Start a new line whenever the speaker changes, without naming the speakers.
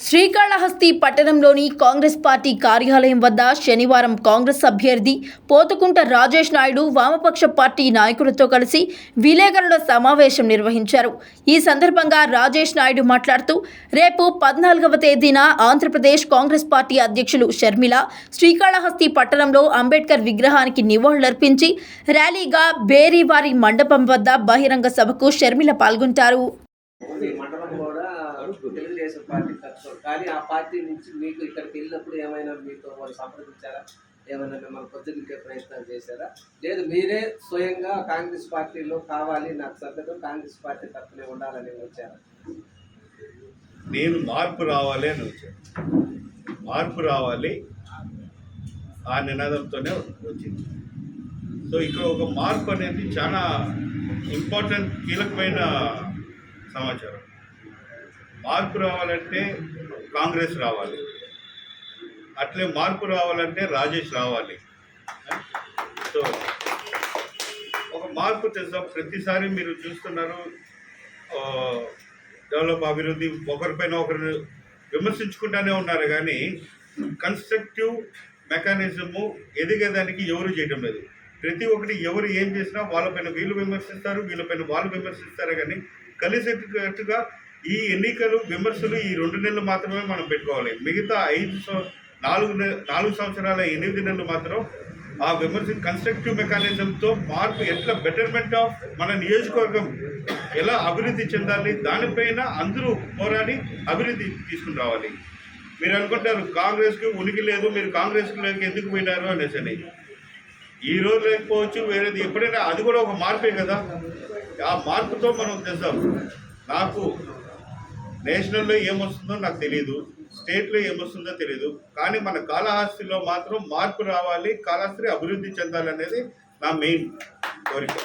శ్రీకాళహస్తి పట్టణంలోని కాంగ్రెస్ పార్టీ కార్యాలయం వద్ద శనివారం కాంగ్రెస్ అభ్యర్థి పోతుకుంట రాజేష్ నాయుడు వామపక్ష పార్టీ నాయకులతో కలిసి విలేకరుల సమావేశం నిర్వహించారు. ఈ సందర్భంగా రాజేష్ నాయుడు మాట్లాడుతూ రేపు పద్నాలుగవ తేదీన ఆంధ్రప్రదేశ్ కాంగ్రెస్ పార్టీ అధ్యక్షులు షర్మిల శ్రీకాళహస్తి పట్టణంలో అంబేద్కర్ విగ్రహానికి నివాళులర్పించి ర్యాలీగా బేరీవారి మండపం వద్ద బహిరంగ సభకు షర్మిల పాల్గొంటారు.
కూడా తెలుగుదేశం పార్టీ తరఫున. కానీ ఆ పార్టీ నుంచి మీకు ఇక్కడికి వెళ్ళినప్పుడు ఏమైనా మీతో వాళ్ళు సంప్రదించారా? ఏమైనా మిమ్మల్ని పొద్దున్నే ప్రయత్నం చేశారా? లేదు మీరే స్వయంగా కాంగ్రెస్ పార్టీలో కావాలి నాకు సభ్యత కాంగ్రెస్ పార్టీ తరఫునే ఉండాలని వచ్చారా.
నేను మార్పు రావాలి అని వచ్చాను. మార్పు రావాలి ఆ నినాదంతోనే వచ్చింది. సో ఇక్కడ ఒక మార్పు అనేది చాలా ఇంపార్టెంట్ కీలకమైన సమాచారం. మార్పు రావాలంటే కాంగ్రెస్ రావాలి. అట్లే మార్పు రావాలంటే రాజేష్ రావాలి. సో ఒక మార్పు తెస్తాం ప్రతిసారి మీరు చూస్తున్నారు డెవలప్ అభివృద్ధి ఒకరిపైన ఒకరు విమర్శించుకుంటానే ఉన్నారు కానీ కన్స్ట్రక్టివ్ మెకానిజము ఎదిగేదానికి ఎవరు చేయటం లేదు. ప్రతి ఒక్కటి ఎవరు ఏం చేసినా వాళ్ళపైన వీళ్ళు విమర్శిస్తారు వీళ్ళపైన వాళ్ళు విమర్శిస్తారు కానీ కలిసేటట్టుగా ఈ ఎన్నికలు విమర్శలు ఈ రెండు నెలలు మాత్రమే మనం పెట్టుకోవాలి. మిగతా ఐదు నాలుగు నె- నాలుగు సంవత్సరాల ఎనిమిది నెలలు మాత్రం ఆ విమర్శ కన్స్ట్రక్టివ్ మెకానిజంతో మార్పు ఎట్లా బెటర్మెంట్ ఆఫ్ మన నియోజకవర్గం ఎలా అభివృద్ధి చెందాలి దానిపైన అందరూ పోరాడి అభివృద్ధి తీసుకుని రావాలి. మీరు అనుకుంటారు కాంగ్రెస్కి ఉనికి లేదు మీరు కాంగ్రెస్లోకి ఎందుకు పోయినారు అనేసి అని. ఈ రోజు లేకపోవచ్చు వేరేది ఎప్పుడైనా అది కూడా ఒక మార్పే కదా. ఆ మార్పుతో మనం చేద్దాం. నాకు నేషనల్లో ఏమొస్తుందో నాకు తెలియదు స్టేట్లో ఏమొస్తుందో తెలియదు కానీ మన కాళహస్తిలో మాత్రం మార్పు రావాలి కాళహస్తి అభివృద్ధి చెందాలనేది నా మెయిన్ కోరిక.